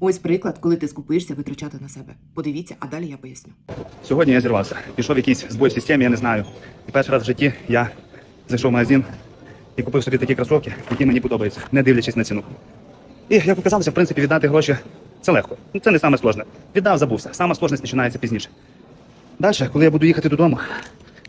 Ось приклад, коли ти скупишся витрачати на себе. Подивіться, а далі я поясню. Сьогодні я зірвався. Пішов якийсь збой в системі, я не знаю. І перший раз в житті я зайшов в магазин і купив собі такі кросовки, які мені подобаються, не дивлячись на ціну. І як показалося, в принципі, віддати гроші це легко. Ну, Це не саме сложне. Віддав, забувся. Сама сложність починається пізніше. Далі, коли я буду їхати додому,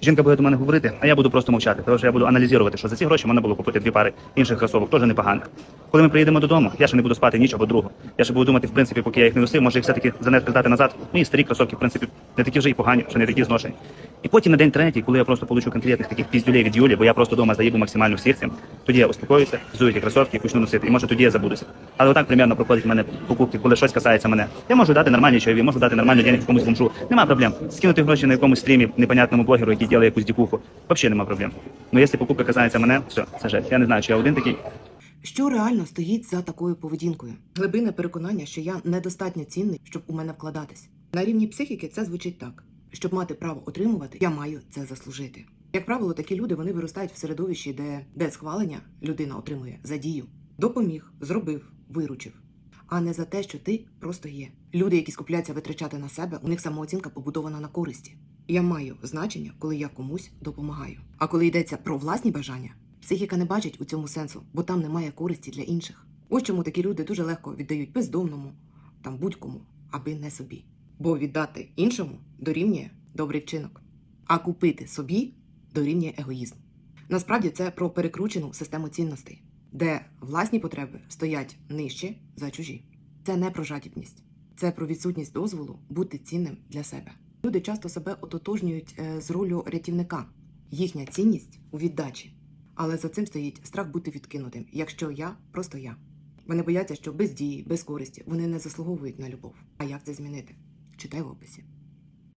жінка буде до мене говорити, а я буду просто мовчати, тому що я буду аналізувати, що за ці гроші можна було купити дві пари інших кросовок, теж непоганих. Коли ми приїдемо додому, я ще не буду спати ніч або другу. Я ще буду думати, в принципі, поки я їх не носив, може їх все-таки занести здати назад. Мої старі кросовки, в принципі, не такі вже й погані, ще не такі зношені. І потім на день третій, коли я просто получу конкретних таких піздюлей від Юлі, бо я просто вдома заїбу максимально всіх цим, тоді я успокоюся, взую ті кросовки і почну носити. І може тоді я забудуся. Але отак примерно проходить в мене покупки, коли щось касається мене. Я можу дати нормальні чайові, можу дати нормальну денег комусь бомжу. Нема проблем. Скинути гроші на якомусь стрімі непонятному блогеру, який ділає якусь дікуху. Взагалі нема проблем. Ну якщо покупка касається мене, все, це жесть. Я не знаю, чи я один такий. Що реально стоїть за такою поведінкою? Глибинне переконання, що я недостатньо цінний, щоб у мене вкладатись. На рівні психіки це звучить так: щоб мати право отримувати, я маю це заслужити. Як правило, такі люди вони виростають в середовищі, де, де схвалення людина отримує за дію. Допоміг, зробив, виручив. А не за те, що ти просто є. Люди, які скупляться витрачати на себе, у них самооцінка побудована на користі. Я маю значення, коли я комусь допомагаю. А коли йдеться про власні бажання, психіка не бачить у цьому сенсу, бо там немає користі для інших. Ось чому такі люди дуже легко віддають бездомному, там будь-кому, аби не собі. Бо віддати іншому дорівнює добрий вчинок, а купити собі дорівнює егоїзм. Насправді це про перекручену систему цінностей, де власні потреби стоять нижче за чужі. Це не про жадібність, це про відсутність дозволу бути цінним для себе. Люди часто себе ототожнюють е, з ролью рятівника. Їхня цінність у віддачі. Але за цим стоїть страх бути відкинутим. Якщо я, просто я. Вони бояться, що без дії, без користі вони не заслуговують на любов. А як це змінити? Читай в описі.